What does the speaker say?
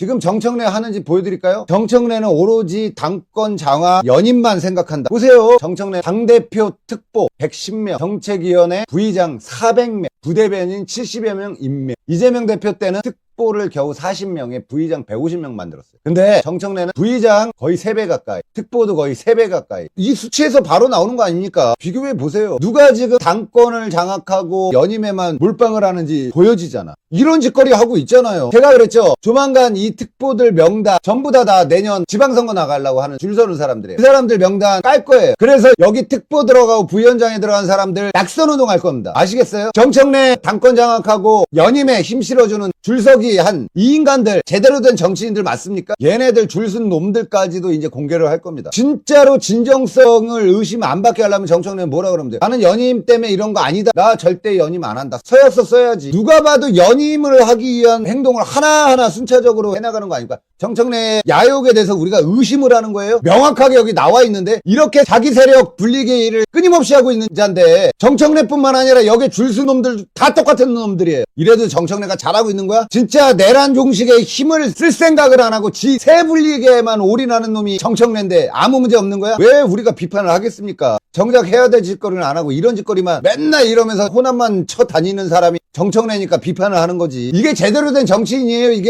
지금 정청래 하는지 보여드릴까요? 정청래는 오로지 당권 장악 연임만 생각한다. 보세요. 정청래 당대표 특보 110명, 정책위원회 부의장 400명, 부대변인 70여 명 임명. 이재명 대표 때는 특 보를 겨우 40명에 부의장 150명 만들었어요. 근데 정청래는 부의장 거의 3배 가까이, 특보도 거의 3배 가까이. 이 수치에서 바로 나오는 거 아닙니까? 비교해 보세요. 누가 지금 당권을 장악하고 연임에만 몰빵을 하는지 보여지잖아. 이런 짓거리 하고 있잖아요. 제가 그랬죠. 조만간 이 특보들 명단 전부 다 다 내년 지방선거 나가려고 하는 줄 서는 사람들이에요. 그 사람들 명단 깔 거예요. 그래서 여기 특보 들어가고 부위원장에 들어간 사람들 낙선 운동할 겁니다. 아시겠어요? 정청래 당권 장악하고 연임에 힘 실어주는 줄서기 한 이 인간들 제대로 된 정치인들 맞습니까? 얘네들 줄선 놈들까지도 이제 공개를 할 겁니다. 진짜로 진정성을 의심 안 받게 하려면 정청래는 뭐라 그러면 돼요? 나는 연임 때문에 이런 거 아니다. 나 절대 연임 안 한다. 서약서 써야지. 누가 봐도 연임을 하기 위한 행동을 하나하나 순차적으로 해나가는 거 아닙니까? 정청래 야욕에 대해서 우리가 의심을 하는 거예요? 명확하게 여기 나와 있는데 이렇게 자기 세력 분리기를 끊임없이 하고 있는 자인데 정청래뿐만 아니라 여기 줄수 놈들 다 똑같은 놈들이에요. 이래도 정청래가 잘하고 있는 거야? 진짜 내란 종식에 힘을 쓸 생각을 안 하고 지세 분리기에만 올인하는 놈이 정청래인데 아무 문제 없는 거야? 왜 우리가 비판을 하겠습니까? 정작 해야 될 짓거리는 안 하고 이런 짓거리만 맨날 이러면서 호남만 쳐 다니는 사람이 정청래니까 비판을 하는 거지. 이게 제대로 된 정치인이에요, 이게?